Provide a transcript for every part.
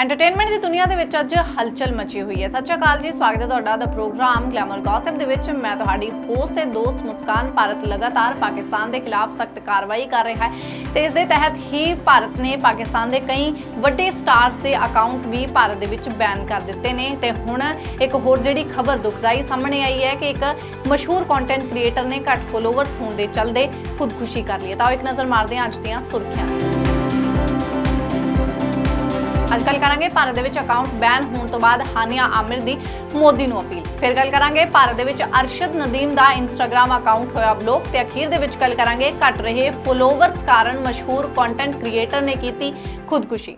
Entertainment ਦੀ ਦੁਨੀਆ ਦੇ ਵਿੱਚ ਅੱਜ ਹਲਚਲ ਮਚੀ ਹੋਈ ਹੈ। ਸਤਿ ਸ਼੍ਰੀ ਅਕਾਲ ਜੀ, ਸਵਾਗਤ ਹੈ ਤੁਹਾਡਾ ਦਾ ਪ੍ਰੋਗਰਾਮ ਗਲੈਮਰ ਗੌਸਿਪ ਦੇ ਵਿੱਚ। ਮੈਂ ਤੁਹਾਡੀ ਹੋਸਟ ਤੇ ਦੋਸਤ ਮੁਸਕਾਨ ਭਾਰਤ ਲਗਾਤਾਰ ਪਾਕਿਸਤਾਨ ਦੇ ਖਿਲਾਫ ਸਖਤ ਕਾਰਵਾਈ ਕਰ ਰਿਹਾ ਹੈ। ਤੇ ਇਸ ਦੇ ਤਹਿਤ ਹੀ ਭਾਰਤ ਨੇ ਪਾਕਿਸਤਾਨ ਦੇ ਕਈ ਵੱਡੇ ਸਟਾਰਸ ਦੇ ਅਕਾਊਂਟ ਵੀ ਭਾਰਤ ਦੇ ਵਿੱਚ ਬੈਨ ਕਰ ਦਿੱਤੇ ਨੇ। ਤੇ ਹੁਣ ਇੱਕ ਹੋਰ ਜਿਹੜੀ ਖਬਰ ਦੁਖਦਾਈ ਸਾਹਮਣੇ ਆਈ ਹੈ ਕਿ ਇੱਕ ਮਸ਼ਹੂਰ ਕੰਟੈਂਟ ਕ੍ਰੀਏਟਰ ਨੇ ਘੱਟ ਫੋਲੋਵਰਸ ਹੋਣ ਦੇ ਚਲਦੇ ਖੁਦਕੁਸ਼ੀ ਕਰ ਲਈ ਤਾਂ ਆਓ ਇੱਕ ਨਜ਼ਰ ਮਾਰਦੇ ਹਾਂ ਅੱਜ ਦੀਆਂ ਸੁਰਖੀਆਂ। ਅੱਜ ਗੱਲ ਕਰਾਂਗੇ ਭਾਰਤ ਦੇ ਵਿੱਚ ਅਕਾਊਂਟ ਬੈਨ ਹੋਣ ਤੋਂ ਬਾਅਦ ਹਾਨੀਆ ਆਮਿਰ ਦੀ ਮੋਦੀ ਨੂੰ ਅਪੀਲ। ਫਿਰ ਗੱਲ ਕਰਾਂਗੇ ਭਾਰਤ ਦੇ ਵਿੱਚ ਅਰਸ਼ਦ ਨਦੀਮ ਦਾ ਇੰਸਟਾਗ੍ਰam ਅਕਾਊਂਟ ਹੋਇਆ ਬਲੌਕ ਤੇ ਅਖੀਰ ਦੇ ਵਿੱਚ ਗੱਲ ਕਰਾਂਗੇ ਘਟ ਰਹੇ ਫੋਲੋਵਰਸ ਕਾਰਨ ਮਸ਼ਹੂਰ ਕੰਟੈਂਟ ਕ੍ਰੀਏਟਰ ਨੇ ਕੀਤੀ ਖੁਦਕੁਸ਼ੀ।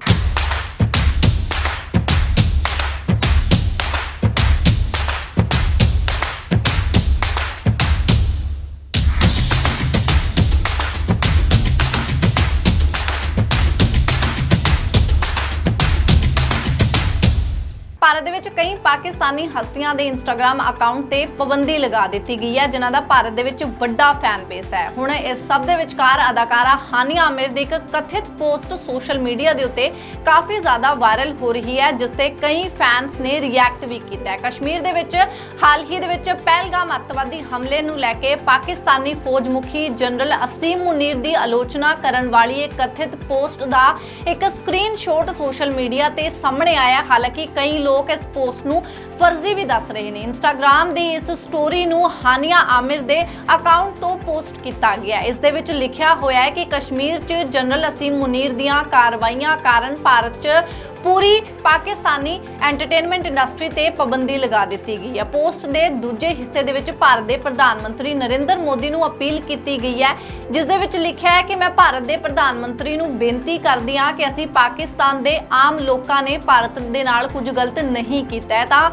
ਭਾਰਤ ਦੇ ਵਿੱਚ ਕਈ ਪਾਕਿਸਤਾਨੀ ਹਸਤੀਆਂ ਦੇ ਇੰਸਟਾਗ੍ਰam ਅਕਾਊਂਟ ਤੇ ਪਾਬੰਦੀ ਲਗਾ ਦਿੱਤੀ ਗਈ ਹੈ, ਜਿਨ੍ਹਾਂ ਦਾ ਭਾਰਤ ਦੇ ਵਿੱਚ ਵੱਡਾ ਫੈਨ ਬੇਸ ਹੈ। ਹੁਣ ਇਸ ਸਭ ਦੇ ਵਿਚਕਾਰ ਅਦਾਕਾਰਾ ਹਾਨੀਆ ਆਮਿਰ ਦੀ ਇੱਕ ਕਥਿਤ ਪੋਸਟ ਸੋਸ਼ਲ ਮੀਡੀਆ ਦੇ ਉੱਤੇ ਕਾਫੀ ਜ਼ਿਆਦਾ ਵਾਇਰਲ ਹੋ ਰਹੀ ਹੈ, ਜਿਸ ਤੇ ਕਈ ਫੈਨਸ ਨੇ ਰਿਐਕਟ ਵੀ ਕੀਤਾ ਹੈ। ਕਸ਼ਮੀਰ ਦੇ ਵਿੱਚ ਹਾਲ ਹੀ ਦੇ ਵਿੱਚ ਪਹਿਲਗਾਮ ਅੱਤਵਾਦੀ ਹਮਲੇ ਨੂੰ ਲੈ ਕੇ ਪਾਕਿਸਤਾਨੀ ਫੌਜ ਮੁਖੀ ਜਨਰਲ ਅਸੀਮ ਮੁਨੀਰ ਦੀ ਆਲੋਚਨਾ ਕਰਨ ਵਾਲੀ ਇੱਕ ਕਥਿਤ ਪੋਸਟ ਦਾ ਇੱਕ ਸਕਰੀਨਸ਼ਾਟ ਸੋਸ਼ਲ ਮੀਡੀਆ ਤੇ ਸਾਹਮਣੇ ਆਇਆ। ਹਾਲਾਂਕਿ ਕਈ ਲੋਕ ਇਸ ਪੋਸਟ ਨੂੰ ਫਰਜ਼ੀ ਵੀ ਦੱਸ ਰਹੇ ਨੇ ਇੰਸਟਾਗ੍ਰam ਦੀ ਇਸ ਸਟੋਰੀ ਨੂੰ ਹਾਨੀਆ ਆਮਿਰ ਦੇ ਅਕਾਊਂਟ ਤੋਂ ਪੋਸਟ ਕੀਤਾ ਗਿਆ ਹੈ। ਇਸ ਦੇ ਵਿੱਚ ਲਿਖਿਆ ਹੋਇਆ ਹੈ ਕਿ ਕਸ਼ਮੀਰ 'ਚ ਜਨਰਲ ਅਸੀਮ ਮੁਨੀਰ ਦੀਆਂ ਕਾਰਵਾਈਆਂ ਕਾਰਨ ਭਾਰਤ 'ਚ ਪੂਰੀ ਪਾਕਿਸਤਾਨੀ ਐਂਟਰਟੇਨਮੈਂਟ ਇੰਡਸਟਰੀ ਤੇ ਪਾਬੰਦੀ ਲਗਾ ਦਿੱਤੀ ਗਈ ਹੈ। ਪੋਸਟ ਦੇ ਦੂਜੇ ਹਿੱਸੇ ਦੇ ਵਿੱਚ ਭਾਰਤ ਦੇ ਪ੍ਰਧਾਨ ਮੰਤਰੀ ਨਰਿੰਦਰ ਮੋਦੀ ਨੂੰ ਅਪੀਲ ਕੀਤੀ ਗਈ ਹੈ, ਜਿਸ ਦੇ ਵਿੱਚ ਲਿਖਿਆ ਹੈ ਕਿ ਮੈਂ ਭਾਰਤ ਦੇ ਪ੍ਰਧਾਨ ਮੰਤਰੀ ਨੂੰ ਬੇਨਤੀ ਕਰਦੀ ਹਾਂ ਕਿ ਅਸੀਂ ਪਾਕਿਸਤਾਨ ਦੇ ਆਮ ਲੋਕਾਂ ਨੇ ਭਾਰਤ ਦੇ ਨਾਲ ਕੁਝ ਗਲਤ ਨਹੀਂ ਕੀਤਾ ਹੈ। ਤਾਂ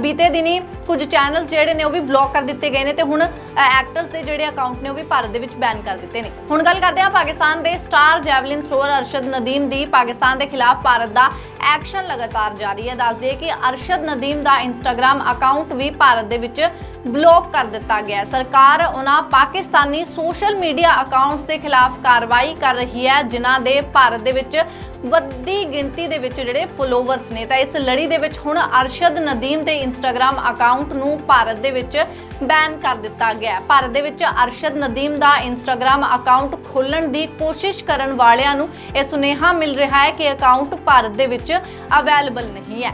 ਬੀਤੇ ਦਿਨੀ ਕੁਝ ਚੈਨਲਸ ਜਿਹੜੇ ਨੇ ਉਹ ਵੀ ਬਲੌਕ ਕਰ ਦਿੱਤੇ ਗਏ ਨੇ ਤੇ ਹੁਣ ਐਕਟਰਸ ਦੇ ਜਿਹੜੇ ਅਕਾਊਂਟ ਨੇ ਉਹ ਵੀ ਭਾਰਤ ਦੇ ਵਿੱਚ ਬੈਨ ਕਰ ਦਿੱਤੇ ਨੇ। ਹੁਣ ਗੱਲ ਕਰਦੇ ਹਾਂ ਪਾਕਿਸਤਾਨ ਦੇ star javelin thrower Arshad Nadeem ਦੀ। ਪਾਕਿਸਤਾਨ ਦੇ ਖਿਲਾਫ ਭਾਰਤ ਦਾ ਐਕਸ਼ਨ ਲਗਾਤਾਰ ਜਾਰੀ ਹੈ। ਦੱਸ ਦਈਏ ਕਿ ਅਰਸ਼ਦ ਨਦੀਮ ਦਾ ਇੰਸਟਾਗ੍ਰam ਅਕਾਊਂਟ ਵੀ ਭਾਰਤ ਦੇ ਵਿੱਚ ਬਲੌਕ ਕਰ ਦਿੱਤਾ ਗਿਆ ਹੈ। ਸਰਕਾਰ ਉਹਨਾਂ ਪਾਕਿਸਤਾਨੀ ਸੋਸ਼ਲ ਮੀਡੀਆ ਅਕਾਊਂਟਸ ਦੇ ਖਿਲਾਫ ਕਾਰਵਾਈ ਕਰ ਰਹੀ ਹੈ, ਜਿਨ੍ਹਾਂ ਦੇ ਭਾਰਤ ਦੇ ਵਿੱਚ ਵੱਡੀ ਗਿਣਤੀ ਦੇ ਵਿੱਚ ਜਿਹੜੇ ਫੋਲੋਵਰਸ ਨੇ, ਤਾਂ ਇਸ ਲੜੀ ਦੇ ਵਿੱਚ ਹੁਣ ਅਰਸ਼ਦ ਨਦੀਮ ਦੇ ਇੰਸਟਾਗ੍ਰam ਅਕਾਊਂਟ ਨੂੰ ਭਾਰਤ ਦੇ ਵਿੱਚ ਬੈਨ ਕਰ ਦਿੱਤਾ ਗਿਆ ਭਾਰਤ ਦੇ ਵਿੱਚ ਅਰਸ਼ਦ ਨਦੀਮ ਦਾ ਇੰਸਟਾਗ੍ਰam ਅਕਾਊਂਟ ਖੋਲਣ ਦੀ ਕੋਸ਼ਿਸ਼ ਕਰਨ ਵਾਲਿਆਂ ਨੂੰ ਇਹ ਸੁਨੇਹਾ ਮਿਲ ਰਿਹਾ ਹੈ ਕਿ ਅਕਾਊਂਟ ਭਾਰਤ ਦੇ ਵਿੱਚ ਅਵੇਲੇਬਲ ਨਹੀਂ ਹੈ।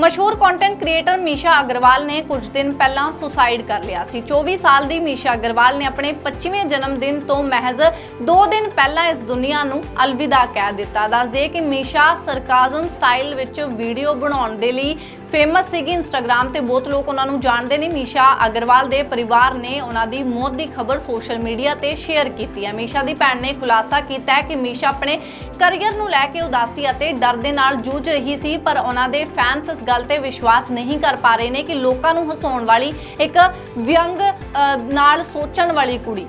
ਮਸ਼ਹੂਰ ਕੰਟੈਂਟ ਕ੍ਰੀਏਟਰ ਮੀਸ਼ਾ ਅਗਰਵਾਲ ਨੇ ਕੁਝ ਦਿਨ ਪਹਿਲਾਂ ਸੁਸਾਈਡ ਕਰ ਲਿਆ ਸੀ। 24 ਸਾਲ ਦੀ ਮੀਸ਼ਾ ਅਗਰਵਾਲ ਨੇ ਆਪਣੇ 25ਵੇਂ ਜਨਮ ਦਿਨ ਤੋਂ ਮਹਿਜ਼ 2 ਦਿਨ ਪਹਿਲਾਂ ਇਸ ਦੁਨੀਆ ਨੂੰ ਅਲਵਿਦਾ ਕਹਿ ਦਿੱਤਾ। ਦੱਸਦੇ ਕਿ ਮੀਸ਼ਾ ਸਰਕਾਜ਼ਮ ਸਟਾਈਲ ਵਿੱਚ ਵੀਡੀਓ ਬਣਾਉਣ ਦੇ ਲਈ ਫੇਮਸ ਸੀਗੀ ਇੰਸਟਾਗ੍ਰam ਤੇ ਬਹੁਤ ਲੋਕ ਉਹਨਾਂ ਨੂੰ ਜਾਣਦੇ ਨੇ। ਮੀਸ਼ਾ ਅਗਰਵਾਲ ਦੇ ਪਰਿਵਾਰ ਨੇ ਉਹਨਾਂ ਦੀ ਮੌਤ ਦੀ ਖਬਰ ਸੋਸ਼ਲ ਮੀਡੀਆ ਤੇ ਸ਼ੇਅਰ ਕੀਤੀ ਹੈ। ਮੀਸ਼ਾ ਦੀ ਭੈਣ ਨੇ ਖੁਲਾਸਾ ਕੀਤਾ ਹੈ ਕਿ ਮੀਸ਼ਾ ਆਪਣੇ ਕੈਰੀਅਰ ਨੂੰ ਲੈ ਕੇ ਉਦਾਸੀ ਅਤੇ ਡਰ ਦੇ ਨਾਲ ਜੂਝ ਰਹੀ ਸੀ, ਪਰ ਉਹਨਾਂ ਦੇ ਫੈਨਸ ਇਸ ਗੱਲ ਤੇ ਵਿਸ਼ਵਾਸ ਨਹੀਂ ਕਰ ਪਾ ਰਹੇ ਨੇ ਕਿ ਲੋਕਾਂ ਨੂੰ ਹਸਾਉਣ ਵਾਲੀ ਇੱਕ ਵਿਅੰਗ ਨਾਲ ਸੋਚਣ ਵਾਲੀ ਕੁੜੀ।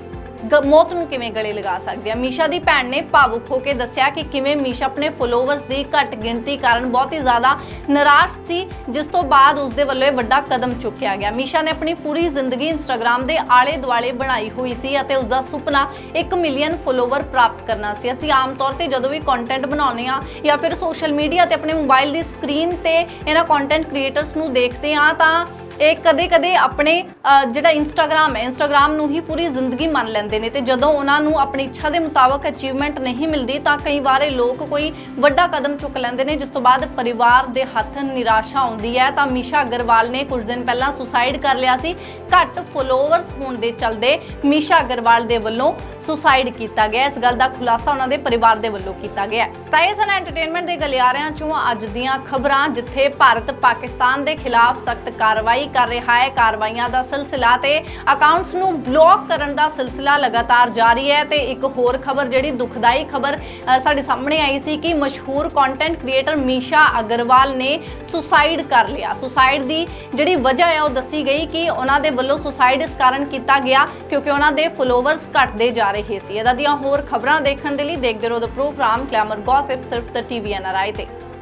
ਮੌਤ ਨੂੰ ਕਿਵੇਂ ਗਲੇ ਲਗਾ ਸਕਦੇ ਆ? ਮੀਸ਼ਾ ਦੀ ਭੈਣ ਨੇ ਭਾਵੁਕ ਹੋ ਕੇ ਦੱਸਿਆ ਕਿ ਕਿਵੇਂ ਮੀਸ਼ਾ ਆਪਣੇ ਫੋਲੋਵਰਸ ਦੀ ਘੱਟ ਗਿਣਤੀ ਕਾਰਨ ਬਹੁਤ ਹੀ ਜ਼ਿਆਦਾ ਨਿਰਾਸ਼ ਸੀ, ਜਿਸ ਤੋਂ ਬਾਅਦ ਉਸ ਦੇ ਵੱਲੋਂ ਇਹ ਵੱਡਾ ਕਦਮ ਚੁੱਕਿਆ ਗਿਆ। ਮੀਸ਼ਾ ਨੇ ਆਪਣੀ ਪੂਰੀ ਜ਼ਿੰਦਗੀ ਇੰਸਟਾਗ੍ਰam ਦੇ ਆਲੇ ਦੁਆਲੇ ਬਣਾਈ ਹੋਈ ਸੀ ਅਤੇ ਉਸ ਦਾ ਸੁਪਨਾ 1 ਮਿਲੀਅਨ ਫੋਲੋਵਰ ਪ੍ਰਾਪਤ ਕਰਨਾ ਸੀ। ਅਸੀਂ ਆਮ ਤੌਰ ਤੇ ਜਦੋਂ ਵੀ ਕੰਟੈਂਟ ਬਣਾਉਂਦੇ ਆ ਜਾਂ ਫਿਰ ਸੋਸ਼ਲ ਮੀਡੀਆ ਤੇ ਆਪਣੇ ਮੋਬਾਈਲ ਦੀ ਸਕਰੀਨ ਤੇ ਇਹਨਾਂ ਕੰਟੈਂਟ ਕ੍ਰੀਏਟਰਸ ਨੂੰ ਦੇਖਦੇ ਆ ਤਾਂ ਇਹ ਕਦੇ-ਕਦੇ ਆਪਣੇ ਅ, ਜਿਹੜਾ ਇੰਸਟਾਗ੍ਰam ਹੈ ਇੰਸਟਾਗ੍ਰam ਨੂੰ ਹੀ ਪੂਰੀ ਜ਼ਿੰਦਗੀ ਮੰਨ ਲੈਂਦੇ ਨੇ ਤੇ ਜਦੋਂ ਉਹਨਾਂ ਨੂੰ ਆਪਣੀ ਇੱਛਾ ਦੇ ਮੁਤਾਬਕ ਅਚੀਵਮੈਂਟ ਨਹੀਂ ਮਿਲਦੀ ਤਾਂ ਕਈ ਵਾਰ ਇਹ ਲੋਕ ਕੋਈ ਵੱਡਾ ਕਦਮ ਚੁੱਕ ਲੈਂਦੇ ਨੇ ਜਿਸ ਤੋਂ ਬਾਅਦ ਪਰਿਵਾਰ ਦੇ ਹੱਥ ਨਿਰਾਸ਼ਾ ਆਉਂਦੀ ਹੈ। ਤਾਂ ਮੀਸ਼ਾ ਅਗਰਵਾਲ ਨੇ ਕੁਝ ਦਿਨ ਪਹਿਲਾਂ ਸੁਸਾਈਡ ਕਰ ਲਿਆ ਸੀ। ਘੱਟ ਫੋਲੋਵਰਸ ਹੋਣ ਦੇ ਚਲਦੇ ਮੀਸ਼ਾ ਅਗਰਵਾਲ ਦੇ ਵੱਲੋਂ ਸੁਸਾਈਡ ਕੀਤਾ ਗਿਆ। ਇਸ ਗੱਲ ਦਾ ਖੁਲਾਸਾ ਉਹਨਾਂ ਦੇ ਪਰਿਵਾਰ ਦੇ ਵੱਲੋਂ ਕੀਤਾ ਗਿਆ। ਤਾਂ ਇਹ ਸਨ ਐਂਟਰਟੇਨਮੈਂਟ ਦੇ ਗਲਿਆਰਿਆਂ ਚੋਂ ਅੱਜ ਦੀਆਂ ਖਬਰਾਂ ਜਿੱਥੇ ਭਾਰਤ ਪਾਕਿਸਤਾਨ ਦੇ ਖਿਲਾਫ ਸਖਤ ਕਾਰਵਾਈ ਕਰ ਰਿਹਾ ਹੈ ਕਾਰਵਾਈਆਂ ਦਾ ਸਿਲਸਿਲਾ ਤੇ ਅਕਾਊਂਟਸ ਨੂੰ ਬਲੌਕ ਕਰਨ ਦਾ ਸਿਲਸਿਲਾ ਲਗਾਤਾਰ ਜਾਰੀ ਹੈ ਤੇ ਇੱਕ ਹੋਰ ਖਬਰ ਜਿਹੜੀ ਦੁਖਦਾਈ ਖਬਰ ਸਾਡੇ ਸਾਹਮਣੇ ਆਈ ਸੀ ਕਿ ਮਸ਼ਹੂਰ ਕੰਟੈਂਟ ਕ੍ਰੀਏਟਰ ਮੀਸ਼ਾ ਅਗਰਵਾਲ ਨੇ ਸੁਸਾਈਡ ਕਰ ਲਿਆ। ਸੁਸਾਈਡ ਦੀ ਜਿਹੜੀ ਵਜ੍ਹਾ ਹੈ ਉਹ ਦੱਸੀ ਗਈ ਕਿ ਉਹਨਾਂ ਦੇ ਵੱਲੋਂ ਸੁਸਾਈਡ ਇਸ ਕਾਰਨ ਕੀਤਾ ਗਿਆ ਕਿਉਂਕਿ ਉਹਨਾਂ ਦੇ ਫੋਲੋਵਰਸ ਘਟਦੇ ਜਾ ਰਹੇ ਸੀ। ਇਹਦਾ ਦੀਆਂ ਹੋਰ ਖਬਰਾਂ ਦੇਖਣ ਦੇ ਲਈ ਦੇਖਦੇ ਰਹੋ ਦਾ ਪ੍ਰੋਗਰਾਮ ਕਲੈਮਰ ਗੌਸਿਪ ਸਿਰਫ ਦ ਟੀਵੀ ਐਨਆਰਆਈ ਤੇ।